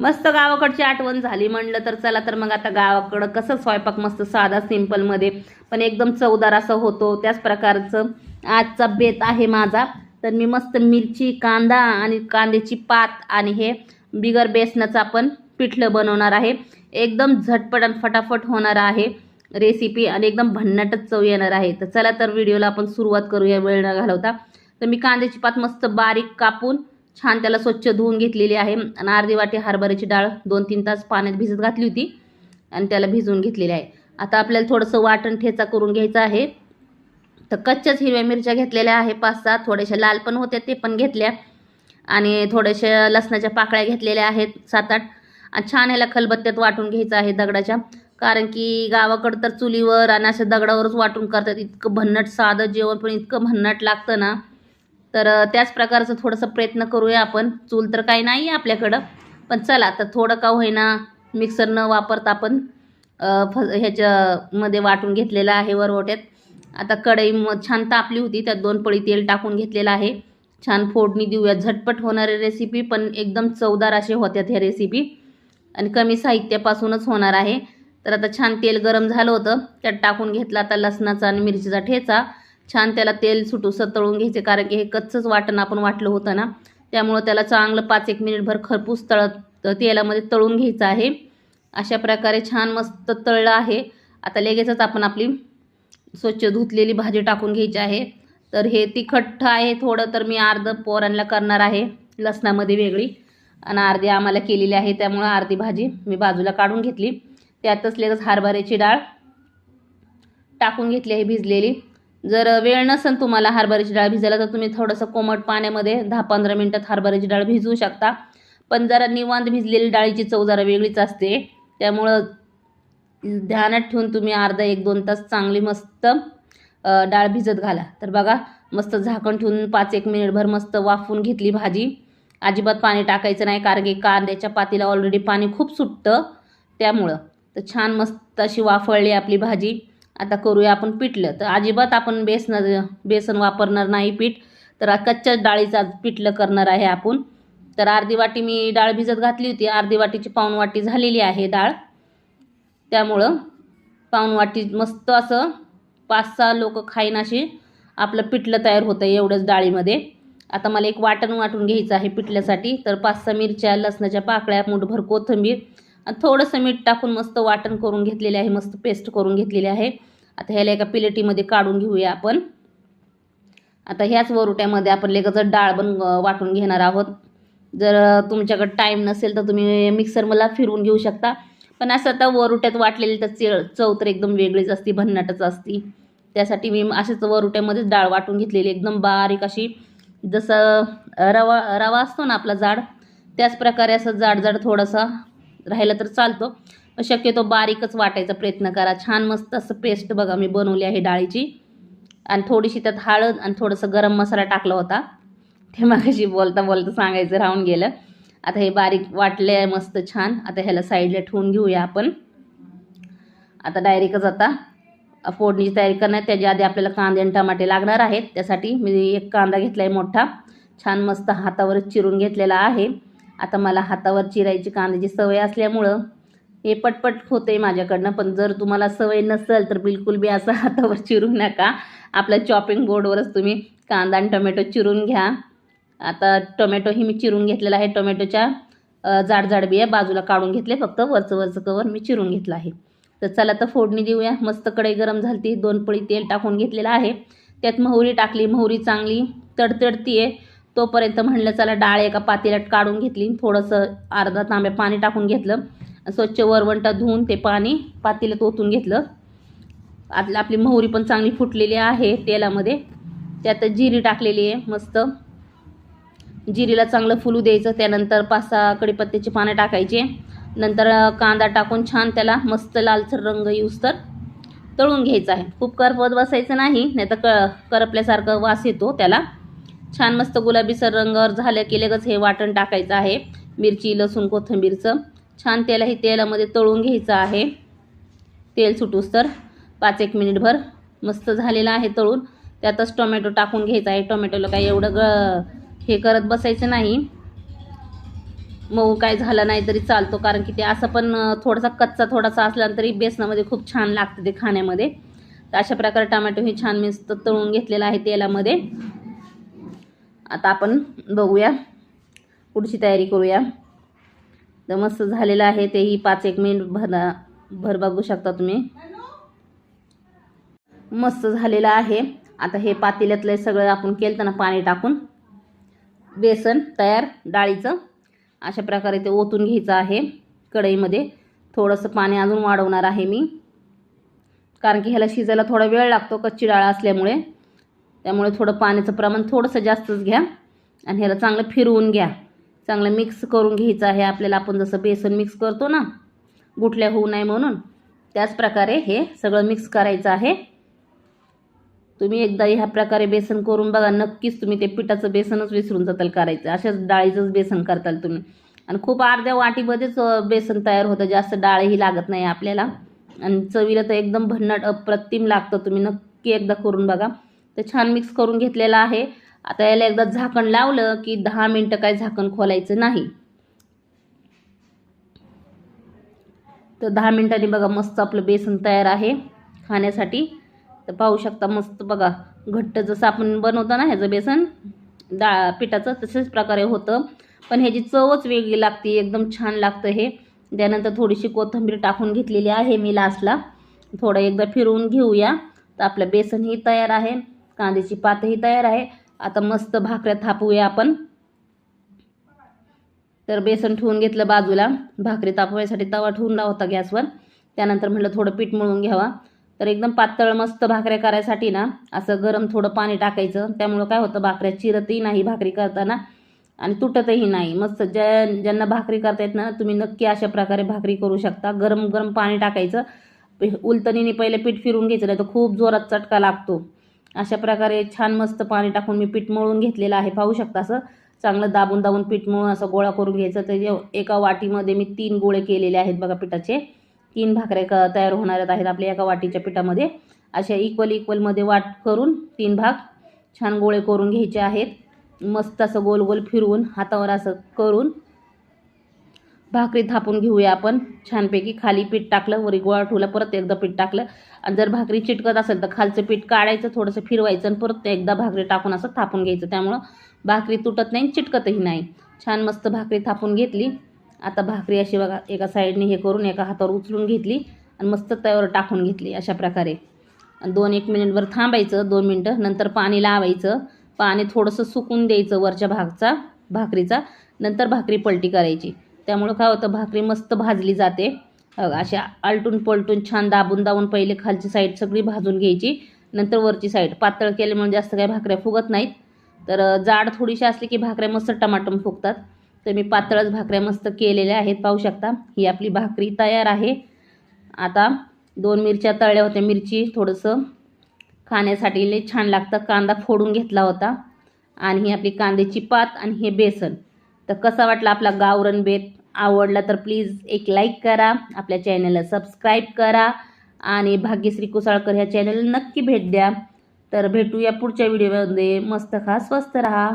मस्त गावाकडची आठवण झाली. म्हणलं तर चला तर मग आता गावाकडं कसं स्वयंपाक मस्त साधा सिम्पलमध्ये पण एकदम चवदार असं होतो. त्याच प्रकारचं आजचा बेत आहे माझा. तर मी मस्त मिरची कांदा आणि कांद्याची पात आणि हे बिगर बेसनाचं आपण पिठलं बनवणार आहे. एकदम झटपट आणि फटाफट होणार आहे रेसिपी आणि एकदम भन्नाटच चव येणार आहे. तर चला तर व्हिडिओला आपण सुरुवात करूया. वेळ न घालवता. तर मी कांद्याची पात मस्त बारीक कापून छान त्याला स्वच्छ धुवून घेतलेली आहे. आणि अर्धी वाटी हरभऱ्याची डाळ दोन तीन तास पाण्यात भिजत घातली होती. आणि त्याला भिजवून घेतलेली आहे. आता आपल्याला थोडंसं वाटण ठेचा करून घ्यायचं आहे. तर कच्च्याच हिरव्या मिरच्या घेतलेल्या आहे पाच सहा. थोड्याशा लाल पण होत्या ते पण घेतल्या. आणि थोड्याशा लसणाच्या पाकळ्या घेतलेल्या आहेत सात आठ. आणि छान ह्याला खलबत्त्यात वाटून घ्यायचं आहे दगडाच्या. कारण की गावाकडं तर चुलीवर आणि अशा दगडावरच वाटून करतात. इतकं भन्नट साधं जेवण पण इतकं भन्नट लागतं ना. तर त्याच प्रकारचं थोडंसं प्रयत्न करूया आपण. चूल तर काही नाही आहे आपल्याकडं. पण चला तर थोडं का होईना मिक्सर न वापरता आपण फ ह्याच्यामध्ये वाटून घेतलेलं आहे वरवट्यात. आता कढई म छान तापली होती. त्यात दोन पळी तेल टाकून घेतलेलं आहे. छान फोडणी देऊया. झटपट होणारी रेसिपी पण एकदम चवदार असे होत्यात ह्या रेसिपी आणि कमी साहित्यापासूनच होणार आहे. तर आता छान तेल गरम झालं होतं. त्यात टाकून घेतला आता लसणाचा आणि मिरचीचा ठेचा. छान त्याला तेल सुटूसं तळून घ्यायचे कारण की हे कच्चंच वाटण आपण वाटलं होतं ना. त्यामुळं त्याला चांगलं पाच एक मिनिटभर खरपूस तळत तेलामध्ये तळून घ्यायचं आहे. अशा प्रकारे छान मस्त तळलं आहे. आता लगेचच आपण आपली स्वच्छ धुतलेली भाजी टाकून घ्यायची आहे. तर हे तिखट आहे थोडं तर मी अर्ध पोरांना करणार आहे लसणामध्ये वेगळी. आणि अर्धी आम्हाला केलेली आहे त्यामुळं अर्धी भाजी मी बाजूला काढून घेतली. त्यातच लगेच हरभऱ्याची डाळ टाकून घेतली आहे भिजलेली. जर वेळ नसेल तुम्हाला हरभऱ्याची डाळ भिजायला तर तुम्ही थोडंसं कोमट पाण्यामध्ये दहा पंधरा मिनटात हरभऱ्याची डाळ भिजवू शकता. पण जरा निवांत भिजलेली डाळीची चव जरा वेगळीच असते. त्यामुळं ध्यानात ठेवून तुम्ही अर्धा एक दोन तास चांगली मस्त डाळ भिजत घाला. तर बघा मस्त झाकण ठेवून पाच एक मिनिटभर मस्त वाफवून घेतली भाजी. अजिबात पाणी टाकायचं नाही कारण की कांद्याच्या पातीला ऑलरेडी पाणी खूप सुटतं त्यामुळं. तर छान मस्त अशी वाफळली आपली भाजी. आता करूया आपण पिठलं. तर अजिबात आपण बेसन बेसन वापरणार नाही पीठ. तर कच्च्या डाळीचा पिठलं करणार आहे आपण. तर अर्धी वाटी मी डाळ भिजत घातली होती. अर्धी वाटीची पाऊण वाटी झालेली आहे डाळ. त्यामुळं पाऊण वाटी मस्त असं पाच सहा लोक खाईन अशी आपलं पिठलं तयार होतं एवढंच डाळीमध्ये. आता मला एक वाटण वाटून घ्यायचं आहे पिठल्यासाठी. तर पाच सहा मिरच्या लसणाच्या पाकळ्या मुठभर कोथिंबीर आणि थोडंसं मीठ टाकून मस्त वाटण करून घेतलेले आहे. मस्त पेस्ट करून घेतलेली आहे. आता ह्याला एका प्लेटीमध्ये काढून घेऊया आपण. आता ह्याच वरुट्यामध्ये आपण लेगाचं डाळ पण वाटून घेणार आहोत. जर तुमच्याकडे टाईम नसेल तर तुम्ही मिक्सर मला फिरवून घेऊ शकता. पण असं आता वरुट्यात वाटलेली तर चेळ चव तर एकदम वेगळीच असती भन्नाटच असती. त्यासाठी मी अशाच वरुट्यामध्येच डाळ वाटून घेतलेली एकदम बारीक अशी जसं रवा रवा असतो ना आपला जाड त्याच प्रकारे असं जाड जाड थोडासा राहिला तर चालतो. शक्यतो बारीकच वाटायचा प्रयत्न करा. छान मस्त असं पेस्ट बघा मी बनवली आहे डाळीची. आणि थोडीशी त्यात हळद आणि थोडंसं गरम मसाला टाकला होता. ते मागाशी बोलता बोलता सांगायचं राहून गेलं. आता हे बारीक वाटले आहे मस्त छान. आता ह्याला साईडला ठेवून घेऊया आपण. आता डायरेक्टच आता फोडणीची तयारी करणार. त्याच्या आधी आपल्याला कांदे आणि टमाटे लागणार आहेत. त्यासाठी मी एक कांदा घेतला आहे मोठा. छान मस्त हातावरच चिरून घेतलेला आहे. आता मला हातावर चिरायची कांद्याची सवय असल्यामुळं हे पटपट होते माझ्याकडनं पण जर तुम्हाला सवय नसेल तर बिलकुल बी असं हातावर चिरू नका. आपल्या चॉपिंग बोर्डवरच तुम्ही कांदा आणि टोमॅटो चिरून घ्या. आता टोमॅटोही मी चिरून घेतलेला आहे. टोमॅटोच्या जाड जाड बिया बाजूला काढून घेतले. फक्त वरचं वरचं कवर मी चिरून घेतलं आहे. तर चला तर फोडणी देऊया. मस्त कढई गरम झाली दोन पळी तेल टाकून घेतलेलं आहे. त्यात मोहरी टाकली. मोहरी चांगली तडतडती आहे तोपर्यंत म्हणलं चला डाळ एका पातेल्यात काढून घेतली. थोडंसं अर्धा तांब्या पाणी टाकून घेतलं. स्वच्छ वरवंटा धुवून ते पाणी पातेल्यात ओतून घेतलं. आतलं आपली मोहरी पण चांगली फुटलेली आहे तेलामध्ये. त्यात जिरी टाकलेली आहे मस्त. जिरीला चांगलं फुलू द्यायचं त्यानंतर पाच सहा कडीपत्त्याची पानं टाकायचे. नंतर कांदा टाकून छान त्याला मस्त लालसर रंग येऊस तर तळून घ्यायचा आहे. खूप करपत बसायचं नाही नाही तर क करपल्यासारखं वास येतो त्याला. छान मस्त गुलाबीसर रंगावर झालं की लगेच हे वाटण टाकायचं आहे. मिरची लसूण कोथिंबीरचं. छान त्याला हे तेलामध्ये तळून घ्यायचं आहे. तेल सुटूस तर पाच एक मिनिटभर मस्त झालेलं आहे तळून. त्यातच टोमॅटो टाकून घ्यायचा आहे. टोमॅटोला काही एवढं ग हे करत बसायचं नाही. मऊ काय झालं नाही तरी चालतो कारण की ते असं पण थोडासा कच्चा थोडासा असला तरी बेसनामध्ये खूप छान लागतं ते खाण्यामध्ये. तर अशा प्रकारे टोमॅटो हे छान मी तळून घेतलेला आहे तेलामध्ये. आता आपण बघूया. पुढची तयारी करूया. तर मस्त झालेलं आहे. तेही पाच एक मिनिट भर भर बघू शकता तुम्ही. मस्त झालेलं आहे. आता हे पातेल्यातलं सगळं आपण केलं ना पाणी टाकून बेसन तयार डाळीचं अशा प्रकारे ते ओतून घ्यायचं आहे कढईमध्ये. थोडंसं पाणी अजून वाढवणार आहे मी. कारण की ह्याला शिजायला थोडा वेळ लागतो कच्ची डाळ असल्यामुळे. त्यामुळे थोडं पाण्याचं प्रमाण थोडंसं जास्तच घ्या आणि ह्याला चांगलं फिरवून घ्या. चांगलं मिक्स करून घ्यायचं आहे. आपल्याला आपण जसं बेसन मिक्स करतो ना गुठल्या होऊ नये म्हणून त्याच प्रकारे हे सगळं मिक्स करायचं आहे. तुम्ही एकदा ह्या प्रकारे बेसन करून बघा नक्कीच तुम्ही ते पिठाचं बेसनच विसरून जाताल करायचं. अशाच डाळीचंच बेसन करताल तुम्ही. आणि खूप अर्ध्या वाटीमध्येच बेसन तयार होतं. जास्त डाळही लागत नाही आपल्याला. आणि चवीला तर एकदम भन्नाट अप्रतिम लागतं. तुम्ही नक्की एकदा करून बघा. तर छान मिक्स करून घेतलेलं आहे. आता याला एकदा झाकण लावलं की दहा मिनटं काय झाकण खोलायचं नाही. तर दहा मिनटांनी बघा मस्त आपलं बेसन तयार आहे खाण्यासाठी. तर पाहू शकता मस्त बघा घट्ट जसं आपण बनवतो ना ह्याचं बेसन डाळ पिठाचं तशाच प्रकारे होतं. पण ह्याची चवच वेगळी लागते एकदम छान लागतं हे. त्यानंतर थोडीशी कोथिंबीर टाकून घेतलेली आहे मी लास्टला थोडं एकदा फिरवून घेऊया. तर आपलं बेसनही तयार आहे कांद्याची पातही तयार आहे. आता मस्त भाकऱ्या थापूया आपण. तर बेसन ठेवून घेतलं बाजूला. भाकरी तापवायसाठी तवा ठेवून होता गॅसवर. त्यानंतर म्हटलं थोडं पीठ मळून घ्यावा. तर एकदम पातळ मस्त भाकऱ्या करायसाठी ना असं गरम थोडं पाणी टाकायचं. त्यामुळं काय होतं भाकऱ्या चिरतही नाही भाकरी करताना आणि तुटतही नाही. मस्त ज्या ज्यांना भाकरी करता येत ना तुम्ही नक्की अशा प्रकारे भाकरी करू शकता. गरम गरम पाणी टाकायचं. पे- उलटणीने पहिले पीठ फिरून घ्यायचं नाही तर खूप जोरात चटका लागतो. अशा प्रकारे छान मस्त पाणी टाकून मी पीठ मळून घेतलेलं आहे. पाहू शकता असं? चांगलं दाबून दाबून पीठ मळून असं गोळा करून घ्यायचं. तर एका वाटीमध्ये मी तीन गोळे केलेले आहेत बघा पिठाचे. तीन भाकऱ्या क तयार होणार आहेत आपल्या एका वाटीच्या पिठामध्ये. अशा इक्वल इक्वलमध्ये वाट करून तीन भाग छान गोळे करून घ्यायचे आहेत. मस्त असं गोल गोल फिरवून हातावर असं करून भाकरी थापून घेऊया आपण. छानपैकी खाली पीठ टाकलं वरी गोळा ठेवला परत एकदा पीठ टाकलं. आणि जर भाकरी चिटकत असेल तर खालचं पीठ काढायचं थोडंसं फिरवायचं आणि परत एकदा भाकरी टाकून असं थापून घ्यायचं. त्यामुळं भाकरी तुटत नाही चिटकतही नाही. छान मस्त भाकरी थापून घेतली. आता भाकरी अशी बघा एका साईडने हे करून एका हातावर उचलून घेतली आणि मस्त तव्यावर टाकून घेतली अशा प्रकारे. आणि दोन एक मिनिटभर थांबायचं दोन मिनटं. नंतर पाणी लावायचं. पाणी थोडंसं सुकून द्यायचं वरच्या भागचा भाकरीचा. नंतर भाकरी पलटी करायची. त्यामुळं काय होतं भाकरी मस्त भाजली जाते. अशा आलटून पलटून छान दाबून दाबून पहिले खालची साईड सगळी भाजून घ्यायची. नंतर वरची साईड पातळ केल्यामुळे जास्त काही भाकऱ्या फुगत नाहीत. तर जाड थोडीशी असली की भाकऱ्या मस्त टमाटम फुगतात. तर मी पातळच भाकऱ्या मस्त केलेल्या आहेत पाहू शकता. ही आपली भाकरी तयार आहे. आता दोन मिरच्या तळल्या होत्या मिरची. थोडंसं खाण्यासाठी लई छान लागतं. कांदा फोडून घेतला होता. आणि ही आपली कांद्याची पात आणि हे बेसन. तर कसा वाटला आपला गावरण बेत आवडला तर प्लीज एक लाईक करा आपल्या चॅनलला सबस्क्राईब करा आणि भाग्यश्री कुसाळकर ह्या चॅनलला नक्की भेट द्या. तर भेटूया पुढच्या व्हिडिओमध्ये मस्त खा स्वस्त राहा.